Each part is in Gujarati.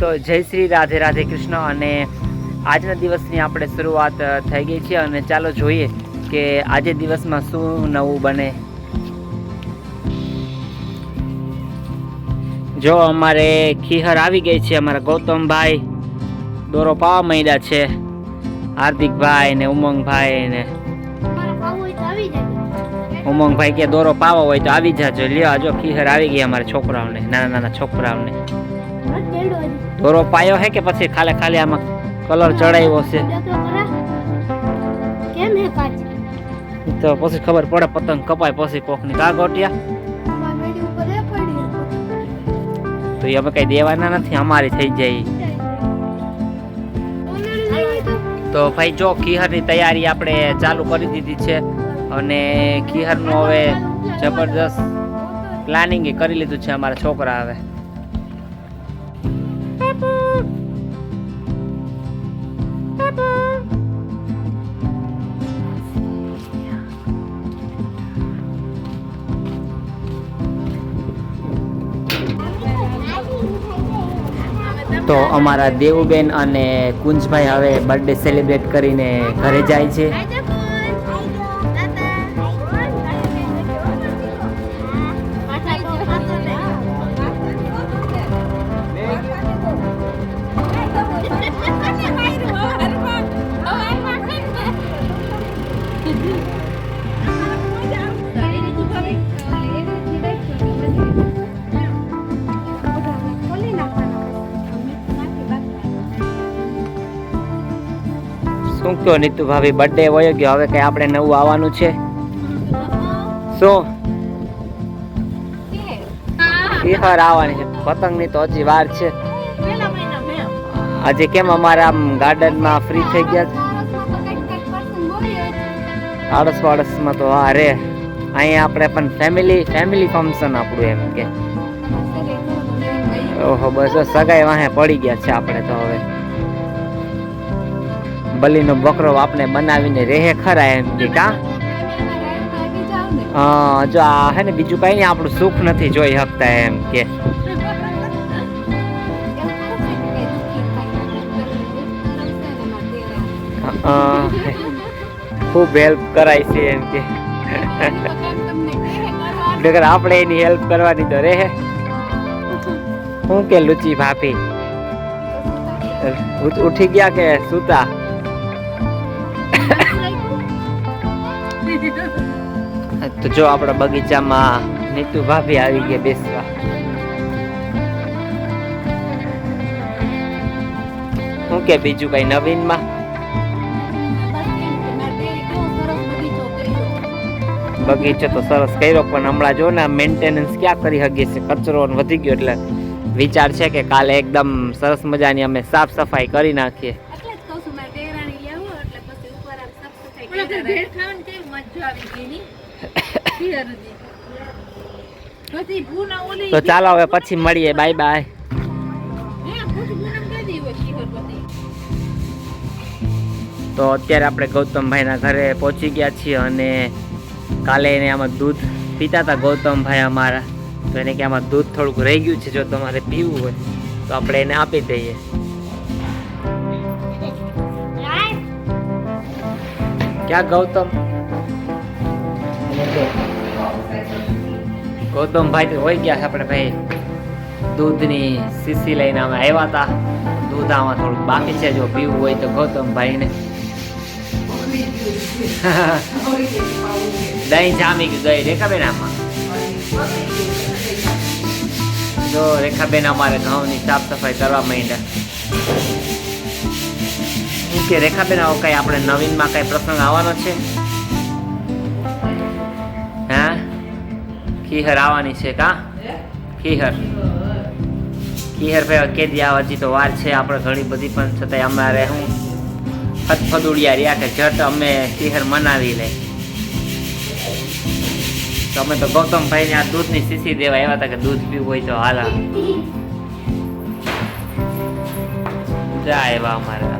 તો જય શ્રી રાધે રાધે કૃષ્ણ અને આજના દિવસની આપણે શરૂઆત થઈ ગઈ છે અને ચાલો જોઈએ કે આજે દિવસમાં શું નવું બને. જો અમારે ખીહર આવી ગઈ છે અમારા ગૌતમભાઈ દોરો પાવા માંડ્યા છે હાર્દિકભાઈ ને ઉમંગભાઈ ને. ઉમંગભાઈ કે દોરો પાવો હોય તો આવી જાજો લ્યો આજો ખીહર આવી ગઈ અમારા છોકરાઓને નાના નાના છોકરાઓને. દોરો પાયો હે કે પછી ખાલી ખાલી આમાં કલર ચડાવ્યો છે? કેમ હે કાચ તો પછી ખબર પડે પતંગ કપાય પછી કોકની કા ગોટિયા તો એ અમે કઈ દેવાના નથી અમારી થઈ જાય તો ભાઈ જો ખીહરની તૈયારી આપણે ચાલુ કરી દીધી છે અને ખીહરનું હવે જબરદસ્ત પ્લાનિંગ એ કરી લીધું છે અમારા છોકરા હવે. તો અમારા દેવુબેન અને કુંજભાઈ હવે બર્થડે સેલિબ્રેટ કરીને ઘરે જાય છે. શું નીતુ ભાભી બર્થડે વયો ગયો. હવે કઈ આપણે નવું આવવાનું છે. શું? બિહાર આવવાની છે. પતંગની તો હજી વાર છે. આજે કેમ અમારા ગાર્ડનમાં ફ્રી થઈ ગયા? આડસ વાડસમાં તો હા રે. અહીંયા આપણે પણ ફેમિલી ફેમિલી ફંક્શન આપણું એમ કે. ઓહો બસ, સગાઈ વાહે પડી ગયા છે આપણે તો હવે. બલીનો બકરો આપણે બનાવીને રહે ખરા એમ કે કા? હા જો આ હે ને બીજું કઈ નહીં આપણું સુખ નથી જોઈ શકતા એમ કે. અ, ખૂબ હેલ્પ કરાય છે એમ કે. નકર આપણે એની હેલ્પ કરવાની તો રહે. શું કે લુચી ભાભી? ઉઠ- ઉઠી ગયા કે સુતા? તો જો આપણા બગીચામાં નીતુ ભાભી આવી ગયા બેસવા. શું કે બીજું કઈ નવીનમાં? બગીચો તો સરસ કર્યો, પણ હમણાં જો ને મેન્ટેનન્સ ક્યાં કરી શકીએ છીએ? કચરો વધી ગયો એટલે વિચાર છે કે કાલે એકદમ સરસ મજાની અમે સાફ સફાઈ કરી નાખીએ એટલે જ કહું છું મારે દેરાણી લેવું એટલે પછી ઉપર આમ સાફ સફાઈ કરી ભેળ ખાવાની કેવી મજા આવી ગઈ ની ખીરજી. પછી ભૂના ઓલી તો ચાલો હવે પછી મળીએ. Bye bye. તો અત્યારે આપણે ગૌતમભાઈના ઘરે પહોંચી ગયા છીએ અને કાલે એને આમાં દૂધ પીતા હતા ગૌતમભાઈ અમારા. તો એને કે આમાં દૂધ થોડુંક રહી ગયું છે જો તમારે પીવું હોય તો આપણે એને આપી દઈએ. ક્યાં ગૌતમ? ગૌતમભાઈ તો હોય ગયા આપણે ભાઈ. દૂધની શીશી લઈને અમે આવ્યા હતા. દૂધ આમાં થોડુંક બાકી છે, જો પીવું હોય તો ગૌતમભાઈને. દહીં જામી દહીં. રેખાબેન આમાં? જો રેખાબેન અમારે ઘઉંની સાફ સફાઈ કરવા માંડ્યા. કે રેખાબેન, આવો કઈ આપણે નવીનમાં કઈ પ્રસંગ આવવાનો છે? હા? ખીહર આવવાની છે કા? ખીહર ખીહર ભાઈ કેદી આવવા હજી તો વાર છે આપણે ઘણી બધી, પણ છતાંય અમારે હું ફદફદુડિયા રહ્યા કે જટ અમે ખીહર મનાવી લે. તો અમે તો ગૌતમભાઈને આ દૂધની શીશી દેવા આવ્યા હતા કે દૂધ પીવું હોય તો હાલા. જાય એવા અમારા.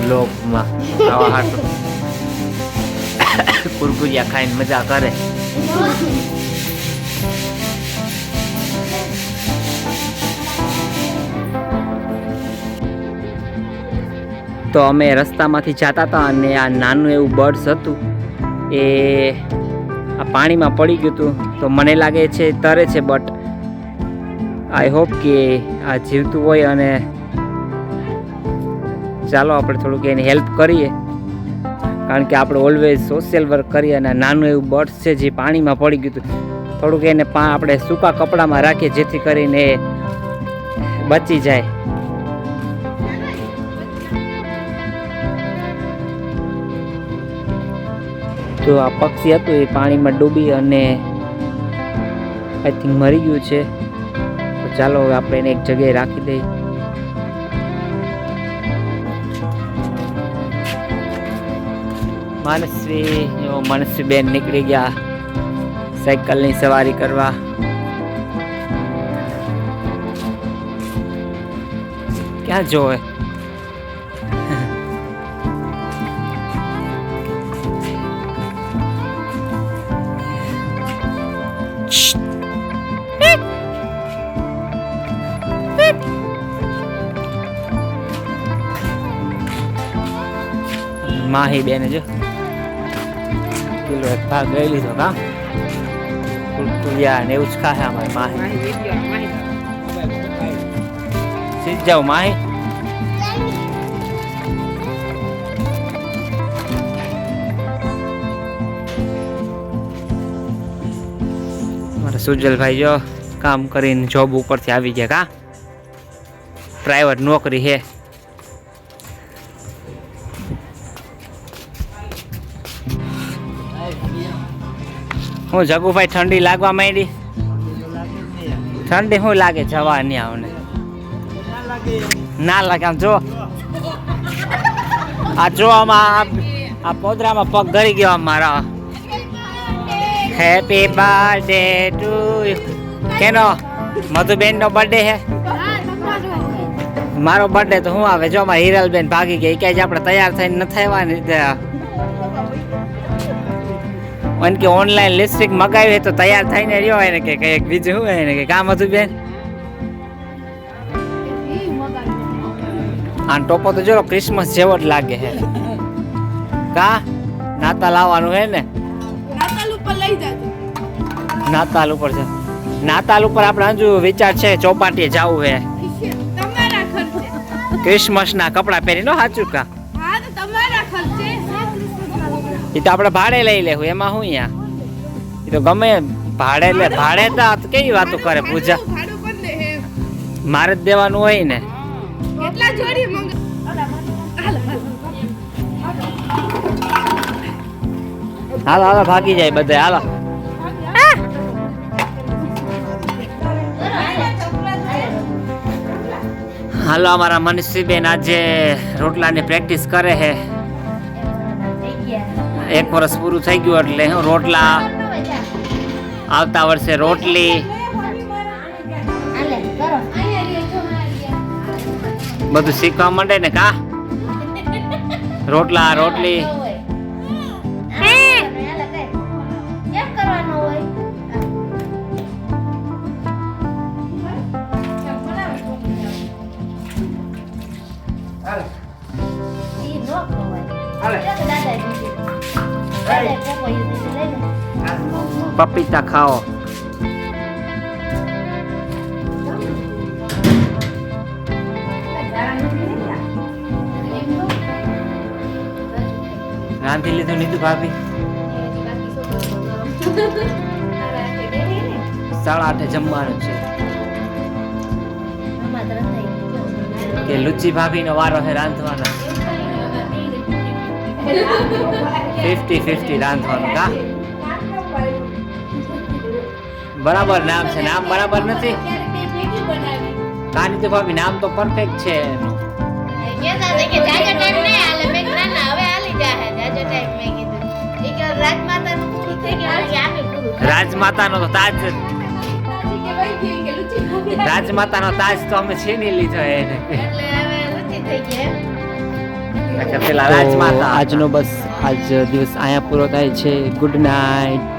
બ્લોકમાં આવા હાટું. કુરકુરિયા ખાઈને મજા કરે. તો અમે રસ્તામાંથી જતા હતા અને આ નાનું એવું બર્ડ્સ હતું. એ આ પાણીમાં પડી ગયું હતું. તો મને લાગે છે, તરે છે બટ આઈ હોપ કે આ જીવતું હોય અને ચાલો આપણે થોડુંક એની હેલ્પ કરીએ. કારણ કે આપણે ઓલવેઝ સોશિયલ વર્ક કરીએ અને નાનું એવું બર્ડ્સ છે જે પાણીમાં પડી ગયું હતું. થોડુંક એને પા આપણે સૂકા કપડામાં રાખીએ જેથી કરીને એ બચી જાય. તો આ પક્ષી હતું એ પાણીમાં ડૂબી અને આઈ થિંક મરી ગયું છે. ચાલો હવે આપણે એને એક જગ્યાએ રાખી દઈએ. માનસવી મનસ્વી બેન નીકળી ગયા સાયકલની સવારી કરવા. ક્યાં જોવે માહી બેન જો. કિલો એક ભાગ લઈ લીધો કા કુરકુરિયા ને એવું જ ખાશે અમારે માહી. સીધ જાવ માહી. મારા સુજલભાઈ જો કામ કરીને જોબ ઉપરથી આવી ગયા કા? પ્રાઇવેટ નોકરી હે. હું જગુભાઈ ઠંડી લાગવા માંડી. ઠંડી શું લાગે જવા નહીં આવને. ના લાગે આમ જો. આ જો આમાં આ- પોદરામાં પગ ગળી ગયો અમારા મારા. હેપી બર્થડે ટુ કેનો? મધુબેન નો બર્થડે હે? મારો બર્થડે તો હું આવે. જો અમારા હિરલબેન ભાગી ગઈ. કે આપણે તૈયાર થઈને ન થયા ને અને કે ઓનલાઈન લિપસ્ટિક મગાવી તો તૈયાર થઈને રહ્યો હોય ને કે કંઈક બીજું શું હોય ને કે કામ હતું બેન? આ ટોપો તો જો ક્રિસમસ જેવો જ લાગે હે. કા? નાતાલ આવવાનું હે ને? નાતાલ ઉપર લઈ જાજો. નાતાલ ઉપર છે. નાતાલ ઉપર આપણે હજુ વિચાર છે ચોપાટીએ જવું હે. ક્રિસમસ ના કપડા પહેરીને સાચું કા? એ તો આપણે ભાડે લઈ લેવું એમાં શું યા એ તો ગમે ભાડે લે ભાડે તો કેવી વાતો કરે પૂજા? હે મારે જ દેવાનું હોય ને? હાલો હાલો. ભાગી જાય બધા હાલો. હાલો અમારા મનીષીબેન આજે રોટલાની પ્રેક્ટિસ કરે છે એક વર્ષ પૂરું થઈ ગયું એટલે હું રોટલા આવતા વર્ષે રોટલી. બધું શીખવા માંડે ને કા? રોટલા રોટલી. પપીતા ખાઓ રાંધી લીધું નીધું ભાભી સાડા આઠે જમવાનું છે કે લુચી ભાભીનો વારો છે રાંધવાનો ફિફ્ટી ફિફ્ટી રાંધવાનું કા બરાબર નામ છે. નામ બરાબર નથી? કાની તો ભાભી નામ તો પરફેક્ટ છે એનું. કીધું ના ના તાજ રાજમાતા રાજમાતાનો તાજ તો અમે છીની લીધો એને. રાજમાતા આજનો બસ આજ દિવસ અહીંયા પૂરો થાય છે. Good night